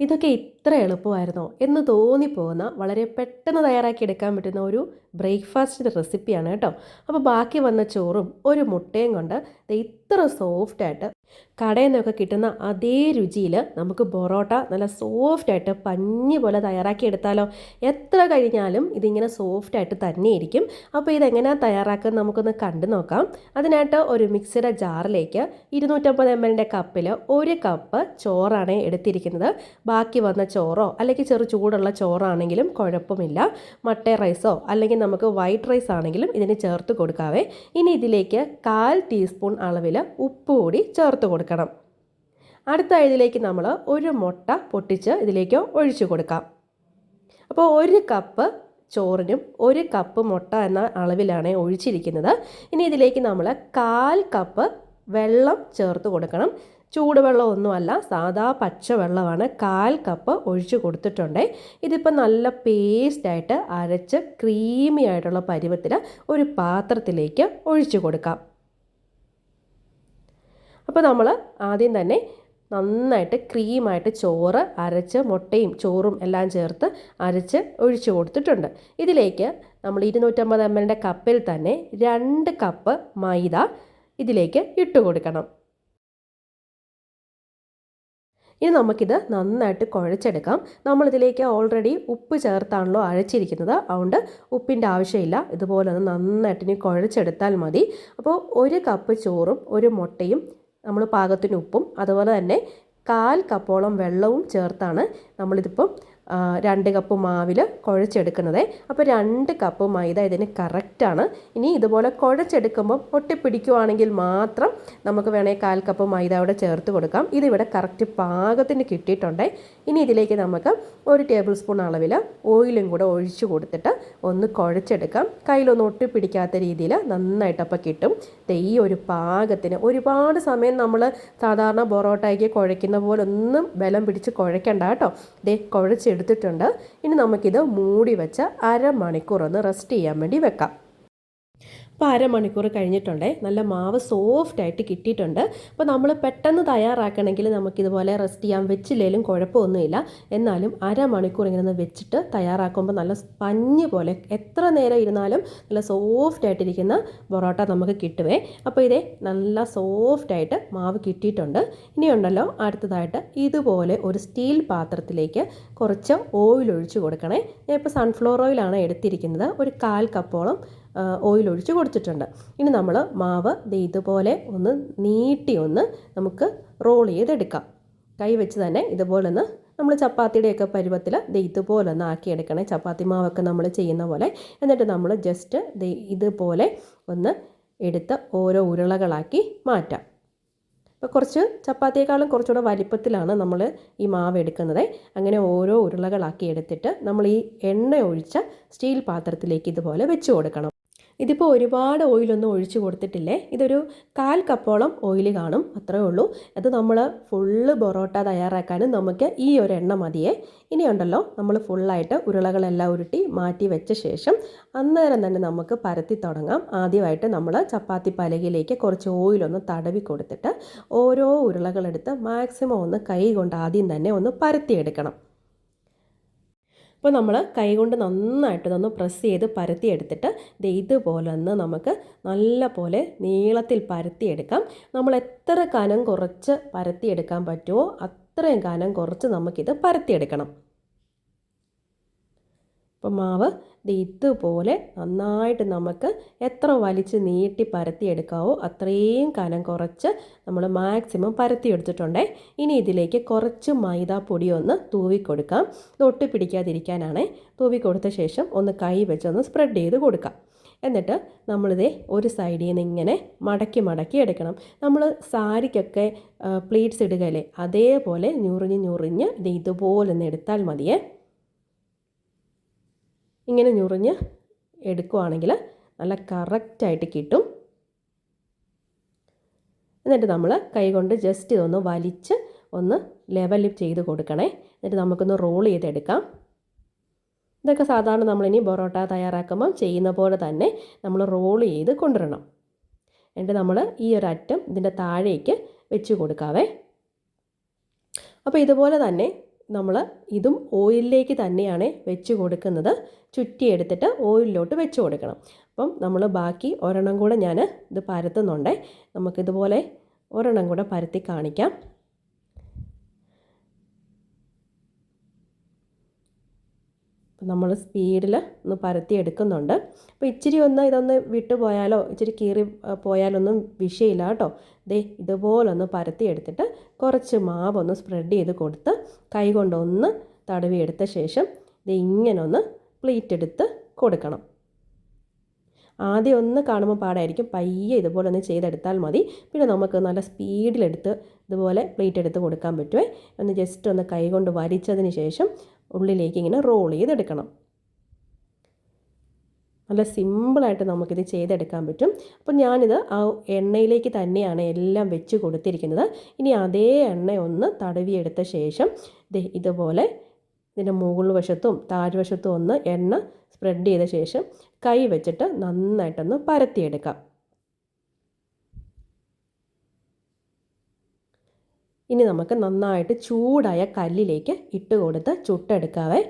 ഇതൊക്കെ ഇത്ര എളുപ്പമായിരുന്നോ എന്ന് തോന്നിപ്പോകുന്ന വളരെ പെട്ടെന്ന് തയ്യാറാക്കി എടുക്കാൻ പറ്റുന്ന ഒരു ബ്രേക്ക്ഫാസ്റ്റിന്റെ റെസിപ്പിയാണ് കേട്ടോ. അപ്പോൾ ബാക്കി വന്ന ചോറും ഒരു മുട്ടയും കൊണ്ട് ഇത്ര സോഫ്റ്റായിട്ട് കടയിൽ നിന്നൊക്കെ കിട്ടുന്ന അതേ രുചിയിൽ നമുക്ക് പൊറോട്ട നല്ല സോഫ്റ്റായിട്ട് പഞ്ഞി പോലെ തയ്യാറാക്കി എടുത്താലോ? എത്ര കഴിഞ്ഞാലും ഇതിങ്ങനെ സോഫ്റ്റായിട്ട് തന്നെ ഇരിക്കും അപ്പോൾ ഇതെങ്ങനെയാണ് തയ്യാറാക്കുന്നത് നമുക്കൊന്ന് കണ്ടു നോക്കാം. അതിനായിട്ട് ഒരു മിക്സിയുടെ ജാറിലേക്ക് ഇരുന്നൂറ്റമ്പത് എം എല്ലിന്റെ കപ്പിൽ ഒരു കപ്പ് ചോറാണ് എടുത്തിരിക്കുന്നത്. ബാക്കി വന്ന ചോറോ അല്ലെങ്കിൽ ചെറു ചൂടുള്ള ചോറാണെങ്കിലും കുഴപ്പമില്ല. മട്ട റൈസോ അല്ലെങ്കിൽ നമുക്ക് വൈറ്റ് റൈസ് ആണെങ്കിലും ഇതിന് ചേർത്ത് കൊടുക്കാവേ. ഇനി ഇതിലേക്ക് കാൽ ടീസ്പൂൺ അളവിൽ ഉപ്പ് കൂടി ചേർത്ത് കൊടുക്കണം അടുത്ത ഇതിലേക്ക് നമ്മൾ ഒരു മുട്ട പൊട്ടിച്ച് ഇതിലേക്ക് ഒഴിച്ചു കൊടുക്കാം. അപ്പോൾ ഒരു കപ്പ് ചോറിനും ഒരു കപ്പ് മുട്ട എന്ന അളവിലാണ് ഒഴിച്ചിരിക്കുന്നത്. ഇനി ഇതിലേക്ക് നമ്മൾ കാൽ കപ്പ് വെള്ളം ചേർത്ത് കൊടുക്കണം. ചൂടുവെള്ളം ഒന്നുമല്ല സാധാ പച്ചവെള്ളമാണ് കാൽ കപ്പ് ഒഴിച്ചു കൊടുത്തിട്ടുണ്ട്. ഇതിപ്പോൾ നല്ല പേസ്റ്റായിട്ട് അരച്ച് ക്രീമി ആയിട്ടുള്ള പരുവത്തിൽ ഒരു പാത്രത്തിലേക്ക് ഒഴിച്ചു കൊടുക്കാം. അപ്പോൾ നമ്മൾ ആദ്യം തന്നെ നന്നായിട്ട് ക്രീമായിട്ട് ചോറ് അരച്ച് മുട്ടയും ചോറും എല്ലാം ചേർത്ത് അരച്ച് ഒഴിച്ചു കൊടുത്തിട്ടുണ്ട്. ഇതിലേക്ക് നമ്മൾ ഇരുന്നൂറ്റമ്പത് എം എല്ലിന്റെ കപ്പിൽ തന്നെ രണ്ട് കപ്പ് മൈദ ഇതിലേക്ക് ഇട്ട് കൊടുക്കണം. ഇനി നമുക്കിത് നന്നായിട്ട് കുഴച്ചെടുക്കാം. നമ്മളിതിലേക്ക് ഓൾറെഡി ഉപ്പ് ചേർത്താണല്ലോ അഴച്ചിരിക്കുന്നത് അതുകൊണ്ട് ഉപ്പിന്റെ ആവശ്യമില്ല. ഇതുപോലെ ഒന്ന് നന്നായിട്ട് ഇനി കുഴച്ചെടുത്താൽ മതി. അപ്പോൾ ഒരു കപ്പ് ചോറും ഒരു മുട്ടയും നമ്മൾ പാകത്തിന് ഉപ്പും അതുപോലെ തന്നെ കാൽ കപ്പോളം വെള്ളവും ചേർത്താണ് നമ്മളിതിപ്പം രണ്ട് കപ്പ് മാവിൽ കുഴച്ചെടുക്കുന്നത്. അപ്പോൾ രണ്ട് കപ്പ് മൈദ ഇതിന് കറക്റ്റാണ്. ഇനി ഇതുപോലെ കുഴച്ചെടുക്കുമ്പം ഒട്ടിപ്പിടിക്കുവാണെങ്കിൽ മാത്രം നമുക്ക് വേണമെങ്കിൽ കാൽ കപ്പ് മൈദ അവിടെ ചേർത്ത് കൊടുക്കാം. ഇതിവിടെ കറക്റ്റ് പാകത്തിന് കിട്ടിയിട്ടുണ്ട്. ഇനി ഇതിലേക്ക് നമുക്ക് ഒരു ടേബിൾ സ്പൂൺ അളവിൽ ഓയിലും കൂടെ ഒഴിച്ചു കൊടുത്തിട്ട് ഒന്ന് കുഴച്ചെടുക്കാം. കയ്യിലൊന്നും ഒട്ടിപ്പിടിക്കാത്ത രീതിയിൽ നന്നായിട്ട് നന്നായിട്ടപ്പോൾ കിട്ടും. ഈ ഒരു പാകത്തിന് ഒരുപാട് സമയം നമ്മൾ സാധാരണ പൊറോട്ടയ്ക്ക് കുഴയ്ക്കുന്ന പോലെ ഒന്നും ബലം പിടിച്ച് കുഴയ്ക്കണ്ട കേട്ടോ. ദേ കുഴച്ചെടുത്തിട്ടുണ്ട്. ഇനി നമുക്കിത് മൂടി വെച്ച് അരമണിക്കൂർ ഒന്ന് റെസ്റ്റ് ചെയ്യാൻ വേണ്ടി വെക്കാം. അപ്പോൾ അരമണിക്കൂർ കഴിഞ്ഞിട്ടുണ്ടേ. നല്ല മാവ് സോഫ്റ്റായിട്ട് കിട്ടിയിട്ടുണ്ട്. അപ്പോൾ നമ്മൾ പെട്ടെന്ന് തയ്യാറാക്കണമെങ്കിൽ നമുക്കിതുപോലെ റെസ്റ്റ് ചെയ്യാൻ വെച്ചില്ലെങ്കിലും കുഴപ്പമൊന്നുമില്ല. എന്നാലും അരമണിക്കൂർ ഇങ്ങനെ ഒന്ന് വെച്ചിട്ട് തയ്യാറാക്കുമ്പോൾ നല്ല പഞ്ഞ് പോലെ എത്ര നേരം ഇരുന്നാലും നല്ല സോഫ്റ്റായിട്ടിരിക്കുന്ന പൊറോട്ട നമുക്ക് കിട്ടുവേ. അപ്പോൾ ഇതേ നല്ല സോഫ്റ്റായിട്ട് മാവ് കിട്ടിയിട്ടുണ്ട്. ഇനിയുണ്ടല്ലോ അടുത്തതായിട്ട് ഇതുപോലെ ഒരു സ്റ്റീൽ പാത്രത്തിലേക്ക് കുറച്ച് ഓയിൽ ഒഴിച്ച് കൊടുക്കണേ. ഞാൻ ഇപ്പോൾ സൺഫ്ലവർ ഓയിലാണ് എടുത്തിരിക്കുന്നത്. ഒരു കാൽ കപ്പോളം ഓയിൽ ഒഴിച്ച് കൊടുത്തിട്ടുണ്ട്. ഇനി നമ്മൾ മാവ് ഇതുപോലെ ഒന്ന് നീട്ടി ഒന്ന് നമുക്ക് റോൾ ചെയ്തെടുക്കാം. കൈ വെച്ച് തന്നെ ഇതുപോലെ ഒന്ന് നമ്മൾ ചപ്പാത്തിയുടെയൊക്കെ പരുവത്തിൽ ഇതുപോലെ ഒന്ന് ആക്കിയെടുക്കണേ. ചപ്പാത്തി മാവൊക്കെ നമ്മൾ ചെയ്യുന്ന പോലെ. എന്നിട്ട് നമ്മൾ ജസ്റ്റ് ഇതുപോലെ ഒന്ന് എടുത്ത് ഓരോ ഉരുളകളാക്കി മാറ്റാം. അപ്പോൾ കുറച്ച് ചപ്പാത്തിയേക്കാളും കുറച്ചുകൂടെ വലിപ്പത്തിലാണ് നമ്മൾ ഈ മാവ് എടുക്കുന്നത്. അങ്ങനെ ഓരോ ഉരുളകളാക്കി എടുത്തിട്ട് നമ്മൾ ഈ എണ്ണ ഒഴിച്ച സ്റ്റീൽ പാത്രത്തിലേക്ക് ഇതുപോലെ വെച്ച് കൊടുക്കണം. ഇതിപ്പോൾ ഒരുപാട് ഓയിലൊന്നും ഒഴിച്ചു കൊടുത്തിട്ടില്ലേ? ഇതൊരു കാൽ കപ്പോളം ഓയിൽ കാണും അത്രേ ഉള്ളൂ. അത് നമ്മൾ ഫുള്ള് പൊറോട്ട തയ്യാറാക്കാനും നമുക്ക് ഈ ഒരു എണ്ണ മതിയേ. ഇനിയുണ്ടല്ലോ നമ്മൾ ഫുള്ളായിട്ട് ഉരുളകളെല്ലാം ഉരുട്ടി മാറ്റി വെച്ച ശേഷം അന്നേരം തന്നെ നമുക്ക് പരത്തി തുടങ്ങാം. ആദ്യമായിട്ട് നമ്മൾ ചപ്പാത്തി പലകയിലേക്ക് കുറച്ച് ഓയിലൊന്ന് തടവി കൊടുത്തിട്ട് ഓരോ ഉരുളകളെടുത്ത് മാക്സിമം ഒന്ന് കൈ കൊണ്ട് ആദ്യം തന്നെ ഒന്ന് പരത്തിയെടുക്കണം. അപ്പോൾ നമ്മൾ കൈകൊണ്ട് നന്നായിട്ട് ഇതൊന്ന് പ്രസ് ചെയ്ത് പരത്തിയെടുത്തിട്ട് ഇത് ഇതുപോലെ ഒന്ന് നമുക്ക് നല്ല പോലെ നീളത്തിൽ പരത്തിയെടുക്കാം. നമ്മൾ എത്ര കനം കുറച്ച് പരത്തിയെടുക്കാൻ പറ്റുമോ അത്രയും കനം കുറച്ച് നമുക്കിത് പരത്തിയെടുക്കണം. അപ്പോൾ മാവ് ഇതുപോലെ നന്നായിട്ട് നമുക്ക് എത്ര വലിച്ച് നീട്ടി പരത്തിയെടുക്കാവോ അത്രയും കനം കുറച്ച് നമ്മൾ മാക്സിമം പരത്തിയെടുത്തിട്ടുണ്ടേ ഇനി ഇതിലേക്ക് കുറച്ച് മൈദാപ്പൊടി ഒന്ന് തൂവി കൊടുക്കാം. ഇത് ഒട്ടിപ്പിടിക്കാതിരിക്കാനാണ് തൂവി കൊടുത്ത ശേഷം ഒന്ന് കൈ വെച്ചൊന്ന് സ്പ്രെഡ് ചെയ്ത് കൊടുക്കാം. എന്നിട്ട് നമ്മളിതേ ഒരു സൈഡിൽ നിന്ന് ഇങ്ങനെ മടക്കി മടക്കി എടുക്കണം. നമ്മൾ സാരിക്കൊക്കെ പ്ലീറ്റ്സ് ഇടുകയല്ലേ അതേപോലെ ഞുറിഞ്ഞ് ഞുറിഞ്ഞ് ഇത് ഇതുപോലെ ഒന്ന് എടുത്താൽ മതിയേ. ഇങ്ങനെ ഞുറിഞ്ഞ് എടുക്കുവാണെങ്കിൽ നല്ല കറക്റ്റായിട്ട് കിട്ടും. എന്നിട്ട് നമ്മൾ കൈകൊണ്ട് ജസ്റ്റ് ഇതൊന്ന് വലിച്ച് ഒന്ന് ലെവൽ ചെയ്ത് കൊടുക്കണേ. എന്നിട്ട് നമുക്കൊന്ന് റോൾ ചെയ്തെടുക്കാം. ഇതൊക്കെ സാധാരണ നമ്മളിനി പൊറോട്ട തയ്യാറാക്കുമ്പം ചെയ്യുന്ന പോലെ തന്നെ നമ്മൾ റോൾ ചെയ്ത് കൊണ്ടുവരണം. എന്നിട്ട് നമ്മൾ ഈ ഒരു അറ്റം ഇതിന്റെ താഴേക്ക് വെച്ച് കൊടുക്കാവേ. അപ്പോൾ ഇതുപോലെ തന്നെ നമ്മൾ ഇതും ഓയിലിലേക്ക് തന്നെയാണ് വെച്ച് കൊടുക്കുന്നത്. ചുറ്റിയെടുത്തിട്ട് ഓയിലിലോട്ട് വെച്ച് കൊടുക്കണം. അപ്പം നമ്മൾ ബാക്കി ഒരെണ്ണം കൂടെ ഞാൻ ഇത് പരത്തുന്നുണ്ട്. നമുക്കിതുപോലെ ഒരെണ്ണം കൂടെ പരത്തി കാണിക്കാം. നമ്മൾ സ്പീഡിൽ ഒന്ന് പരത്തി എടുക്കുന്നുണ്ട്. അപ്പോൾ ഇച്ചിരി ഒന്ന് ഇതൊന്ന് വിട്ടുപോയാലോ ഇച്ചിരി കീറി പോയാലൊന്നും വിഷയമില്ല കേട്ടോ. ദേ ഇതുപോലൊന്ന് പരത്തി എടുത്തിട്ട് കുറച്ച് മാവ് ഒന്ന് സ്പ്രെഡ് ചെയ്ത് കൊടുത്ത് കൈ കൊണ്ടൊന്ന് തടവി എടുത്ത ശേഷം ഇത് ഇങ്ങനെ ഒന്ന് പ്ലേറ്റ് എടുത്ത് കൊടുക്കണം. ആദ്യം ഒന്ന് കാണുമ്പോൾ പാടായിരിക്കും. പയ്യെ ഇതുപോലെ ഒന്ന് ചെയ്തെടുത്താൽ മതി. പിന്നെ നമുക്ക് നല്ല സ്പീഡിലെടുത്ത് ഇതുപോലെ പ്ലേറ്റ് എടുത്ത് കൊടുക്കാൻ പറ്റുമേ ഒന്ന് ജസ്റ്റ് ഒന്ന് കൈ കൊണ്ട് വരിച്ചതിന് ശേഷം ഉള്ളിലേക്ക് ഇങ്ങനെ റോൾ ചെയ്തെടുക്കണം. നല്ല സിമ്പിളായിട്ട് നമുക്കിത് ചെയ്തെടുക്കാൻ പറ്റും. അപ്പം ഞാനിത് ആ എണ്ണയിലേക്ക് തന്നെയാണ് എല്ലാം വെച്ച് കൊടുത്തിരിക്കുന്നത്. ഇനി അതേ എണ്ണ ഒന്ന് തടവിയെടുത്ത ശേഷം ഇതുപോലെ ഇതിന്റെ മുകൾ വശത്തും താഴ്വശത്തും ഒന്ന് എണ്ണ സ്പ്രെഡ് ചെയ്ത ശേഷം കൈ വെച്ചിട്ട് നന്നായിട്ടൊന്ന് പരത്തിയെടുക്കാം. ഇനി നമുക്ക് നന്നായിട്ട് ചൂടായ കല്ലിലേക്ക് ഇട്ട് കൊടുത്ത് ചുട്ടെടുക്കാവേ.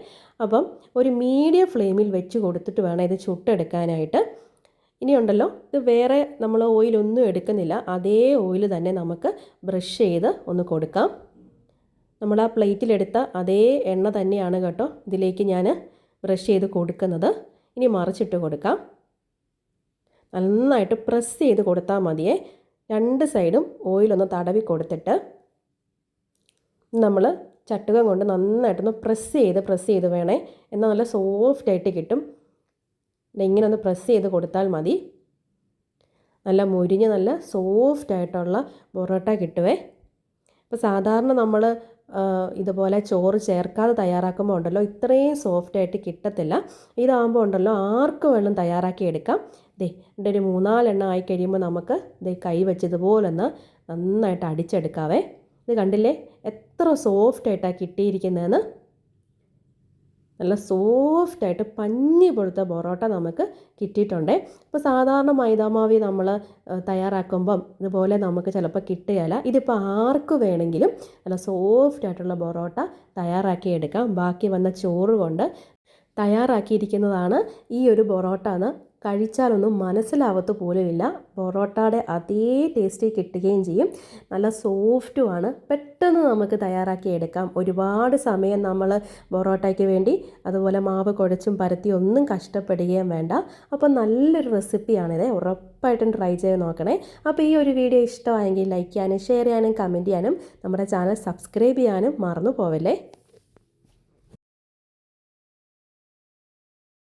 അപ്പം ഒരു മീഡിയം ഫ്ലെയിമിൽ വെച്ച് കൊടുത്തിട്ട് വേണം ഇത് ചുട്ടെടുക്കാനായിട്ട്. ഇനിയുണ്ടല്ലോ ഇത് വേറെ നമ്മൾ ഓയിലൊന്നും എടുക്കുന്നില്ല. അതേ ഓയിൽ തന്നെ നമുക്ക് ബ്രഷ് ചെയ്ത് ഒന്ന് കൊടുക്കാം. നമ്മൾ ആ പ്ലേറ്റിലെടുത്ത അതേ എണ്ണ തന്നെയാണ് കേട്ടോ ഇതിലേക്ക് ഞാൻ ബ്രഷ് ചെയ്ത് കൊടുക്കുന്നത്. ഇനി മറിച്ചിട്ട് കൊടുക്കാം. നന്നായിട്ട് പ്രസ് ചെയ്ത് കൊടുത്താൽ മതിയേ. രണ്ട് സൈഡും ഓയിലൊന്ന് തടവി കൊടുത്തിട്ട് നമ്മൾ ചട്ടുകം കൊണ്ട് നന്നായിട്ടൊന്ന് പ്രസ് ചെയ്ത് പ്രസ് ചെയ്ത് വേണേ. എന്നാൽ നല്ല സോഫ്റ്റായിട്ട് കിട്ടും. ഇങ്ങനെ ഒന്ന് പ്രസ് ചെയ്ത് കൊടുത്താൽ മതി. നല്ല മുരിഞ്ഞ് നല്ല സോഫ്റ്റായിട്ടുള്ള പൊറോട്ട കിട്ടുവേ. അപ്പോൾ സാധാരണ നമ്മൾ ഇതുപോലെ ചോറ് ചേർക്കാതെ തയ്യാറാക്കുമ്പോൾ ഉണ്ടല്ലോ ഇത്രയും സോഫ്റ്റായിട്ട് കിട്ടത്തില്ല. ഇതാകുമ്പോൾ ഉണ്ടല്ലോ ആർക്ക് വേണം തയ്യാറാക്കി എടുക്കാം. ദേ എന്റെ ഒരു മൂന്നാലെണ്ണം ആയി കഴിയുമ്പോൾ നമുക്ക് ദേ കൈ വെച്ചതുപോലൊന്ന് നന്നായിട്ട് അടിച്ചെടുക്കാവേ. ഇത് കണ്ടില്ലേ? എത്ര സോഫ്റ്റ് ആയിട്ടാണ് കിട്ടിയിരിക്കുന്നതെന്ന്? നല്ല സോഫ്റ്റായിട്ട് പഞ്ഞി പൊടുത്ത പൊറോട്ട നമുക്ക് കിട്ടിയിട്ടുണ്ട്. ഇപ്പോൾ സാധാരണ മൈദാമാവി നമ്മൾ തയ്യാറാക്കുമ്പം ഇതുപോലെ നമുക്ക് ചിലപ്പോൾ കിട്ടുകയില്ല. ഇതിപ്പോൾ ആർക്ക് വേണമെങ്കിലും നല്ല സോഫ്റ്റായിട്ടുള്ള പൊറോട്ട തയ്യാറാക്കിയെടുക്കാം ബാക്കി വന്ന ചോറ് കൊണ്ട് തയ്യാറാക്കിയിരിക്കുന്നതാണ് ഈ ഒരു പൊറോട്ട എന്ന് കഴിച്ചാലൊന്നും മനസ്സിലാവത്ത് പോലുമില്ല. പൊറോട്ടയുടെ അതേ ടേസ്റ്റ് കിട്ടുകയും ചെയ്യും. നല്ല സോഫ്റ്റുമാണ് പെട്ടെന്ന് നമുക്ക് തയ്യാറാക്കി എടുക്കാം. ഒരുപാട് സമയം നമ്മൾ പൊറോട്ടയ്ക്ക് വേണ്ടി അതുപോലെ മാവ് കുഴച്ചും പരത്തി ഒന്നും കഷ്ടപ്പെടുകയും വേണ്ട. അപ്പോൾ നല്ലൊരു റെസിപ്പിയാണിത് ഉറപ്പായിട്ടും ട്രൈ ചെയ്ത് നോക്കണേ. അപ്പോൾ ഈ ഒരു വീഡിയോ ഇഷ്ടമായെങ്കിൽ ലൈക്ക് ചെയ്യാനും ഷെയർ ചെയ്യാനും കമന്റ് ചെയ്യാനും നമ്മുടെ ചാനൽ സബ്സ്ക്രൈബ് ചെയ്യാനും മറന്നു പോവല്ലേ?